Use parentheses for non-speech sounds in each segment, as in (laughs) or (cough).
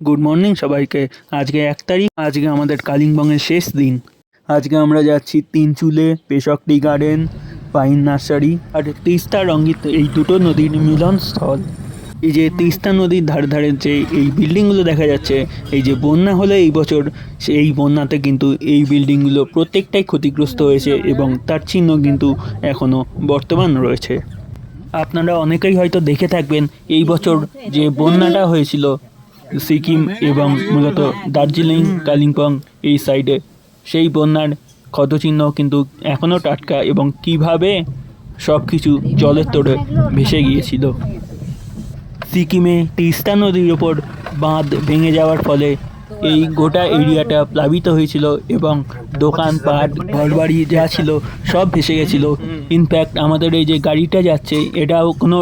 Good morning সবাইকে। আজকে এক তারিখ, আজকে আমাদের কালিম্পংয়ের শেষ দিন। আজকে আমরা যাচ্ছি Tinchuley Peshok tea garden, pine nursery আর তিস্তা রঙ্গিত এই দুটো নদীর মিলনস্থল এই যে তিস্তা নদীর ধারে ধারে যে এই বিল্ডিংগুলো দেখা যাচ্ছে, এই যে বন্যা হলে এই বছর এই বন্যাতে কিন্তু এই বিল্ডিংগুলো প্রত্যেকটাই ক্ষতিগ্রস্ত হয়েছে এবং তার চিহ্ন কিন্তু এখনও বর্তমান রয়েছে। আপনারা অনেকেই হয়তো দেখে থাকবেন, এই বছর যে বন্যাটা হয়েছিল সিকিম এবং মূলত দার্জিলিং, কালিম্পং এই সাইডে সেই বন্যার ক্ষতচিহ্ন কিন্তু এখনও টাটকা এবং কীভাবে সব কিছু জলের তোড়ে ভেসে গিয়েছিল। সিকিমে তিস্তা নদীর ওপর বাঁধ ভেঙে যাওয়ার ফলে এই গোটা এরিয়াটা প্লাবিত হয়েছিল এবং দোকানপাট, ঘরবাড়ি যা ছিল সব ভেসে গেছিল। ইনফ্যাক্ট আমাদের এই যে গাড়িটা যাচ্ছে, এটাও কোনো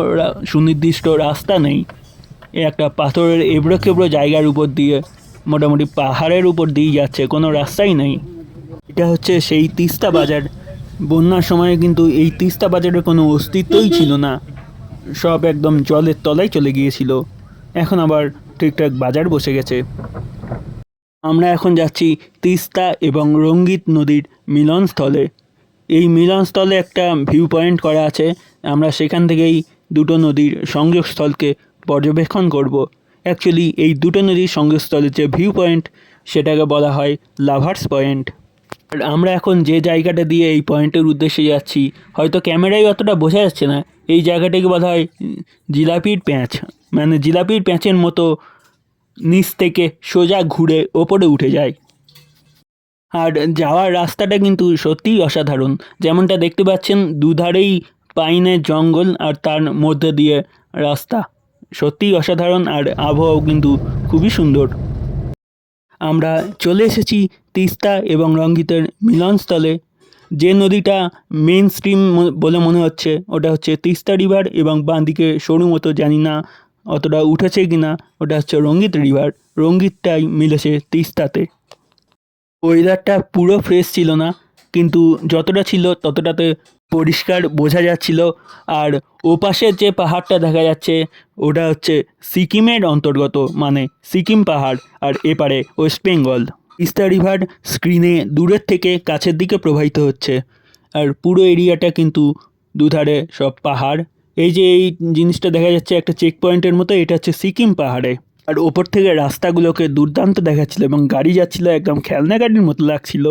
সুনির্দিষ্ট রাস্তা নেই। একটা পাথরের এবড়ো খেবড়ো জায়গার উপর দিয়ে মোটামুটি পাহাড়ের উপর দিয়ে যাচ্ছে, কোনো রাস্তাই নেই। এটা হচ্ছে সেই তিস্তা বাজার। বন্যার সময় কিন্তু এই তিস্তা বাজারের কোনো অস্তিত্বই ছিল না। সব একদম জলের তলায় চলে গিয়েছিল। এখন আবার ঠিকঠাক বাজার বসে গেছে। আমরা এখন যাচ্ছি তিস্তা এবং রঙ্গিত নদীর মিলনস্থলে। এই মিলনস্থলে একটা ভিউ পয়েন্ট করা আছে। আমরা সেখান থেকেই দুটো নদীর সংযোগস্থলকে পর্যবেক্ষণ করব। অ্যাকচুয়ালি এই দুটো নদীর সংযোগস্থলের যে ভিউ পয়েন্ট সেটাকে বলা হয় লাভার্স পয়েন্ট আর আমরা এখন যে জায়গাটা দিয়ে এই পয়েন্টের উদ্দেশ্যে যাচ্ছি, হয়তো ক্যামেরায় অতটা বোঝা যাচ্ছে না। এই জায়গাটাকে বলা হয় জিলাপির প্যাঁচ। মানে জিলাপির প্যাঁচের মতো নিচ থেকে সোজা ঘুরে ওপরে উঠে যায়। আর যাওয়ার রাস্তাটা কিন্তু সত্যিই অসাধারণ। যেমনটা দেখতে পাচ্ছেন, দুধারেই পাইনের জঙ্গল আর তার মধ্যে দিয়ে রাস্তা। সত্যিই অসাধারণ আর আবহাওয়াও কিন্তু খুবই সুন্দর। আমরা চলে এসেছি তিস্তা এবং রঙ্গিতের মিলনস্থলে। যে নদীটা মেন স্ট্রিম বলে মনে হচ্ছে, ওটা হচ্ছে তিস্তা রিভার এবং বাঁ দিকে সরু মতো, জানি না অতটা উঠেছে কি না ওটা হচ্ছে রঙ্গিত রিভার রঙ্গিতটাই মিলেছে তিস্তাতে। ওয়েদারটা পুরো ফ্রেশ ছিল না। কিন্তু যতটা ছিল ততটাতে পরিষ্কার বোঝা যাচ্ছিল। আর ওপাশের যে পাহাড়টা দেখা যাচ্ছে, ওটা হচ্ছে সিকিমের অন্তর্গত মানে সিকিম পাহাড়, আর এপারে ওয়েস্ট বেঙ্গল। তিস্তা রিভার স্ক্রিনে দূরের থেকে কাছের দিকে প্রবাহিত হচ্ছে, আর পুরো এরিয়াটা কিন্তু দুধারে সব পাহাড়। এই যে এই জিনিসটা দেখা যাচ্ছে একটা চেক পয়েন্টের মতো, এটা হচ্ছে সিকিম পাহাড়ে। আর ওপর থেকে রাস্তাগুলোকে দুর্দান্ত দেখাচ্ছিল এবং গাড়ি যাচ্ছিল, একদম খেলনা গাড়ির মতো লাগছিল।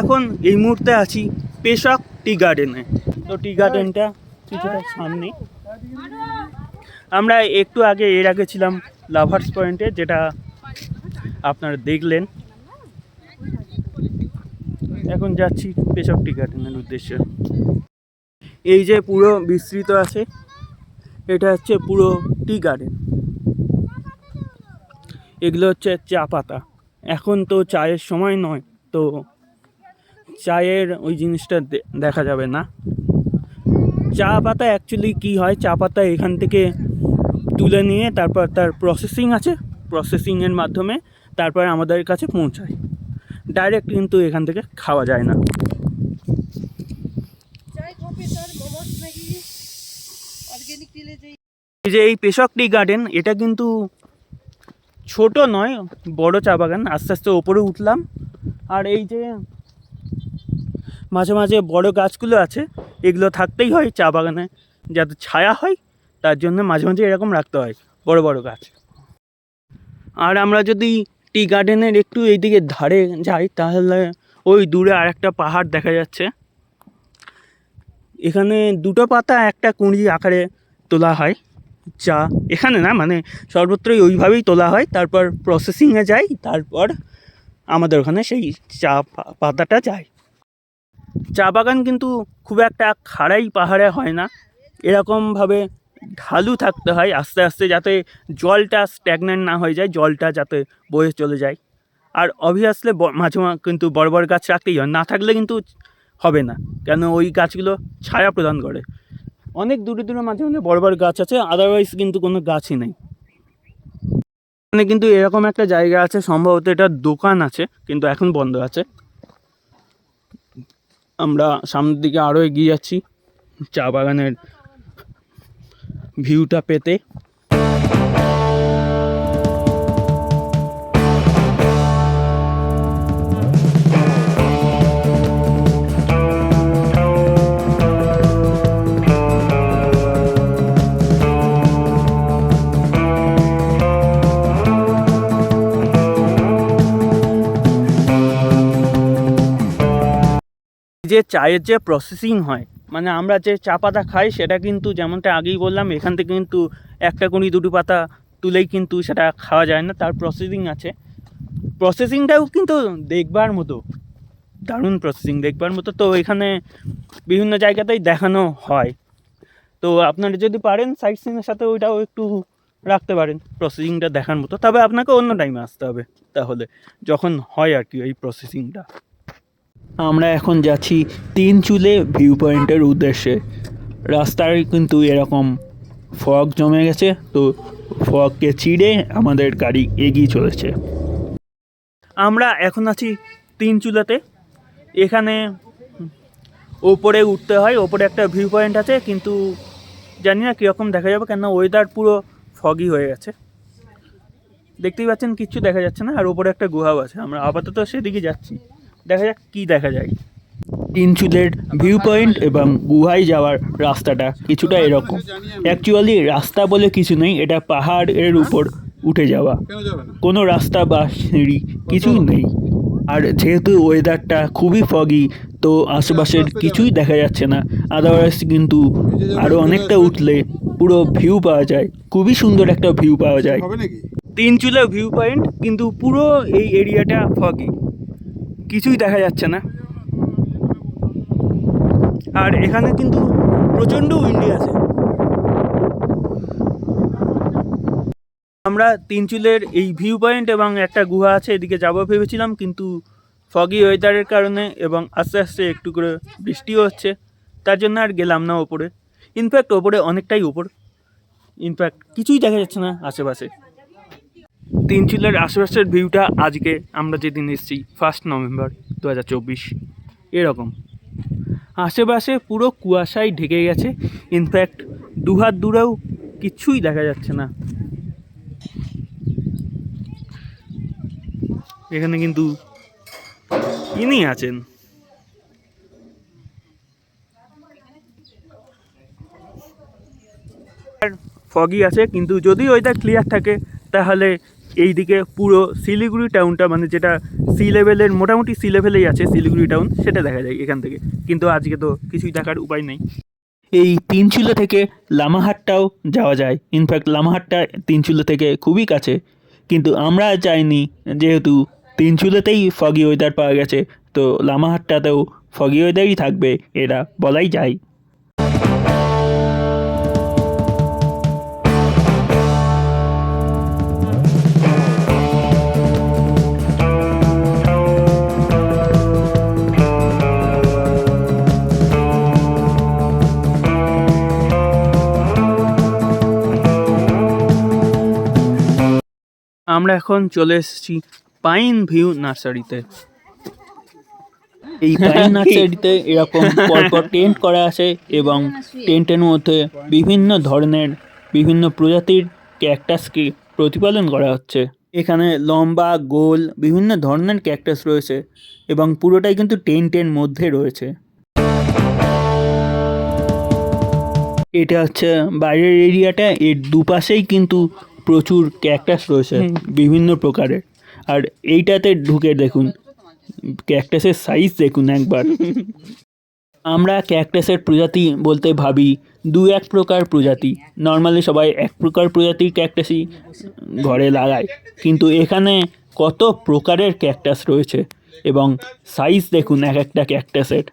এখন এই মুহূর্তে আছি পেশক টি গার্ডেনে। তো টি গার্ডেনটা কিছুটা সামনে। আমরা একটু আগে এর আগে ছিলাম লাভার্স পয়েন্টে, যেটা আপনারা দেখলেন। এখন যাচ্ছি পেশক টি গার্ডেনের উদ্দেশ্যে। এই যে পুরো বিস্তৃত আছে, এটা হচ্ছে পুরো টি গার্ডেন। এগুলো হচ্ছে চা পাতা। এখন তো চায়ের সময় নয়, তো চায়ের ওই জিনিসটা দেখা যাবে না। চা পাতা অ্যাকচুয়ালি কী হয়, চা পাতা এখান থেকে তুলে নিয়ে তারপর তার প্রসেসিং আছে। প্রসেসিংয়ের মাধ্যমে তারপর আমাদের কাছে পৌঁছায়। ডাইরেক্ট কিন্তু এখান থেকে খাওয়া যায় না। এই যে এই পেশক টি গার্ডেন এটা কিন্তু ছোট নয় বড় চা বাগান। আস্তে আস্তে ওপরে উঠলাম। আর এই যে মাঝে মাঝে বড় গাছগুলো আছে এগুলো থাকতেই হয় চা বাগানে। যাতে ছায়া হয় তার জন্য মাঝে মাঝে এরকম রাখতে হয় বড় বড় গাছ। আর আমরা যদি টি গার্ডেনের একটু এইদিকে ধারে যাই, তাহলে ওই দূরে আর একটা পাহাড় দেখা যাচ্ছে। এখানে দুটো পাতা, একটা কুঁড়ি আকারে তোলা হয় চা এখানে না মানে সর্বত্রই ওইভাবেই তোলা হয়। তারপর প্রসেসিংয়ে যায় তারপর আমাদের ওখানে সেই চা পাতাটা যায়। চা বাগান কিন্তু খুব একটা খাড়াই পাহাড়ে হয় না। এরকমভাবে ঢালু থাকতে হয় আস্তে আস্তে যাতে জলটা স্ট্যাগনেন্ট না হয়ে যায়, জলটা যাতে বয়ে চলে যায়। আর অবভিয়াসলি মাঝে মাঝে কিন্তু বড় বড় গাছ রাখতেই হয়, না থাকলে কিন্তু হবে না। কেন ওই গাছগুলো ছায়া প্রদান করে। অনেক দূরে দূরে মাঝে মাঝে বড় বড় গাছ আছে আদারওয়াইজ কিন্তু কোনো গাছই নেই। এখানে কিন্তু এরকম একটা জায়গা আছে, সম্ভবত এটা দোকান আছে, কিন্তু এখন বন্ধ আছে। আমরা সামনের দিকে আরও এগিয়ে যাচ্ছি, চা বাগানের ভিউটা পেতে। যে চায়ের যে প্রসেসিং হয় মানে আমরা যে চা পাতা খাই, সেটা কিন্তু যেমনটা আগেই বললাম, এখান থেকে কিন্তু একটা কুড়ি, দুটো পাতা তুলেই কিন্তু সেটা খাওয়া যায় না, তার প্রসেসিং আছে। প্রসেসিংটাও কিন্তু দেখবার মতো, দারুণ প্রসেসিং দেখবার মতো। তো এখানে বিভিন্ন জায়গাতেই দেখানো হয়। তো আপনারা যদি পারেন সাইট সিনের সাথে ওইটাও একটু রাখতে পারেন প্রসেসিংটা দেখার মতো। তবে আপনাকে অন্য টাইমে আসতে হবে, তাহলে, যখন হয় আর কি, এই প্রসেসিংটা আমরা এখন যাচ্ছি তিন চুলে ভিউ পয়েন্টের উদ্দেশ্যে। রাস্তায় কিন্তু এরকম ফগ জমে গেছে, তো ফগকে চিড়ে আমাদের গাড়ি এগিয়ে চলেছে। আমরা এখন আছি তিন চুলাতে এখানে ওপরে উঠতে হয়, ওপরে একটা ভিউ পয়েন্ট আছে, কিন্তু জানি না কীরকম দেখা যাবে কেন ওয়েদার পুরো ফগি হয়ে গেছে। দেখতেই পাচ্ছেন, কিচ্ছু দেখা যাচ্ছে না, আর ওপরে একটা গুহাও আছে। আমরা আপাতত সেদিকে যাচ্ছি। দেখা যাক কী দেখা যায়। তিনচুলের ভিউ পয়েন্ট এবং গুহায় যাওয়ার রাস্তাটা কিছুটা এরকম। অ্যাকচুয়ালি রাস্তা বলে কিছু নেই এটা পাহাড় এর উপর উঠে যাওয়া। কেন রাস্তা বা সিঁড়ি কিছুই নেই। আর যেহেতু ওয়েদারটা খুবই ফগি তো আশেপাশের কিছুই দেখা যাচ্ছে না। আদারওয়াইজ কিন্তু আরও অনেকটা উঠলে পুরো ভিউ পাওয়া যায়। খুবই সুন্দর একটা ভিউ পাওয়া যায়। হবে তিন চুলা ভিউ পয়েন্ট কিন্তু পুরো এই এরিয়াটা ফগি কিছুই দেখা যাচ্ছে না। আর এখানে কিন্তু প্রচণ্ড উইন্ডি আছে। আমরা তিনচুলের এই ভিউ পয়েন্ট এবং একটা গুহা আছে, এদিকে যাব ভেবেছিলাম, কিন্তু ফগি ওয়েদারের কারণে এবং আস্তে আস্তে একটু করে বৃষ্টিও হচ্ছে, তার জন্য আর গেলাম না ওপরে। ইনফ্যাক্ট ওপরে অনেকটাই ওপর ইনফ্যাক্ট কিছুই দেখা যাচ্ছে না আশেপাশে। তিন চিলের আশেপাশের ভিউটা আজকে আমরা যেদিন এসেছি ফার্স্ট নভেম্বর দু হাজার চব্বিশ। এরকম। আশেপাশে পুরো কুয়াশায় ঢেকে গেছে। ইনফ্যাক্ট দুহাত দূরেও কিচ্ছুই দেখা যাচ্ছে না। এখানে কিন্তু ইনি আছেন। ফগি আছে, কিন্তু যদি ওইটা ক্লিয়ার থাকে, তাহলে এইদিকে পুরো শিলিগুড়ি টাউনটা মানে যেটা সি লেভেলের মোটামুটি সি লেভেলেই আছে, শিলিগুড়ি টাউন সেটা দেখা যায় এখান থেকে। কিন্তু আজকে তো কিছুই দেখার উপায় নেই। এই তিনচুলো থেকে লামাহাটটাও যাওয়া যায়। ইনফ্যাক্ট লামাহাটটা তিনচুলো থেকে খুবই কাছে। কিন্তু আমরা চাইনি যেহেতু তিনচুলোতেই ফগি ওয়েদার পাওয়া গেছে, তো লামাহাটটাতেও ফগি ওয়েদারই থাকবে, এটা বলাই যায়। আমরা এখন চলে এসেছি পাইন ভিউ নার্সারিতে। এই (laughs) পাইন নার্সারিতে এরকম পরপর (laughs) টেন্ট করা আছে এবং টেন্টের মধ্যে বিভিন্ন ধরনের বিভিন্ন প্রজাতির ক্যাকটাসকে প্রতিপালন করা হচ্ছে। এখানে লম্বা গোল বিভিন্ন ধরনের ক্যাকটাস রয়েছে এবং পুরোটাই কিন্তু টেন্টের মধ্যে রয়েছে। এটা হচ্ছে বাইরের এরিয়াটা এর দুপাশেই কিন্তু প্রচুর ক্যাকটাস রয়েছে বিভিন্ন প্রকারের। আর এইটাতে ঢুকে দেখুন ক্যাকটাসের সাইজ দেখুন একবার। (laughs) আমরা ক্যাকটাসের প্রজাতি বলতে ভাবি দু এক প্রকার প্রজাতি। নর্মালি সবাই এক প্রকার প্রজাতির ক্যাকটাসই ঘরে লাগায়। কিন্তু এখানে কত প্রকারের ক্যাকটাস রয়েছে এবং সাইজ দেখুন এক একটা ক্যাকটাসের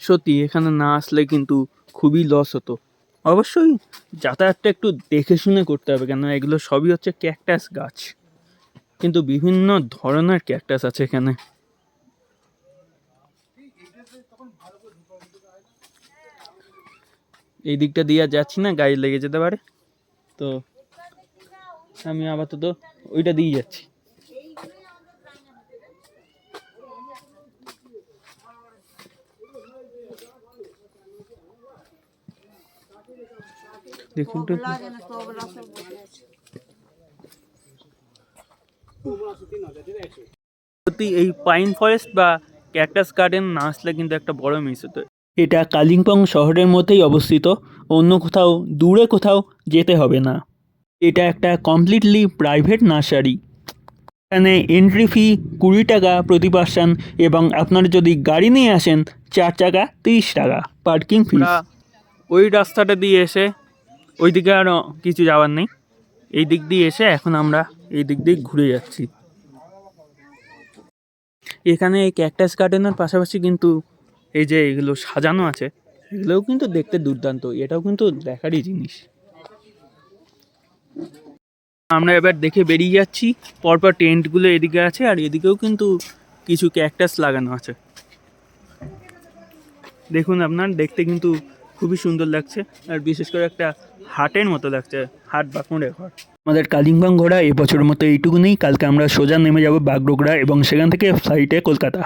সত্যি এখানে না আসলে কিন্তু খুবই লস হতো। অবশ্যই যাতায়াতটা একটু দেখে শুনে করতে হবে কেন এগুলো সবই হচ্ছে ক্যাকটাস গাছ। কিন্তু বিভিন্ন ধরনের ক্যাকটাস আছে এখানে। এই দিকটা দিয়ে যাচ্ছি না, গাড়ি লেগে যেতে পারে। তো আমি আপাতত ওইটা দিয়ে যাচ্ছি। দেখুন তো। সত্যি এই পাইন ফরেস্ট বা ক্যাকটাস গার্ডেন না আসলে কিন্তু একটা বড় মিস হতো এটা কালিম্পং শহরের মধ্যেই অবস্থিত অন্য কোথাও দূরে কোথাও যেতে হবে না। এটা একটা কমপ্লিটলি প্রাইভেট নার্সারি এখানে এন্ট্রি ফি কুড়ি টাকা প্রতি পার্সন এবং আপনারা যদি গাড়ি নিয়ে আসেন চার চাকা তিরিশ টাকা পার্কিং ফি ওই রাস্তাটা দিয়ে এসে ওই দিকে আর কিছু যাওয়ার নেই। এই দিক দিয়ে এসে এখন আমরা এই দিক দিয়ে ঘুরে যাচ্ছি। এখানে এই ক্যাকটাস গার্ডেনের পাশাপাশি কিন্তু এই যে এগুলো সাজানো আছে, এগুলোও কিন্তু দেখতে দুর্দান্ত। এটাও কিন্তু দেখারই জিনিস। আমরা এবার দেখে বেরিয়ে যাচ্ছি। পরপর টেন্টগুলো এদিকে আছে আর এদিকেও কিন্তু কিছু ক্যাকটাস লাগানো আছে। দেখুন আপনার, দেখতে কিন্তু খুবই সুন্দর লাগছে আর বিশেষ করে একটা হাটের মতো লাগছে, হাট বা বাঁকুড়ে ঘর। আমাদের কালিম্পং ঘোরা এবছরের মতো এইটুকু নেই কালকে আমরা সোজা নেমে যাব বাগডোগরা এবং সেখান থেকে ফ্লাইটে কলকাতা।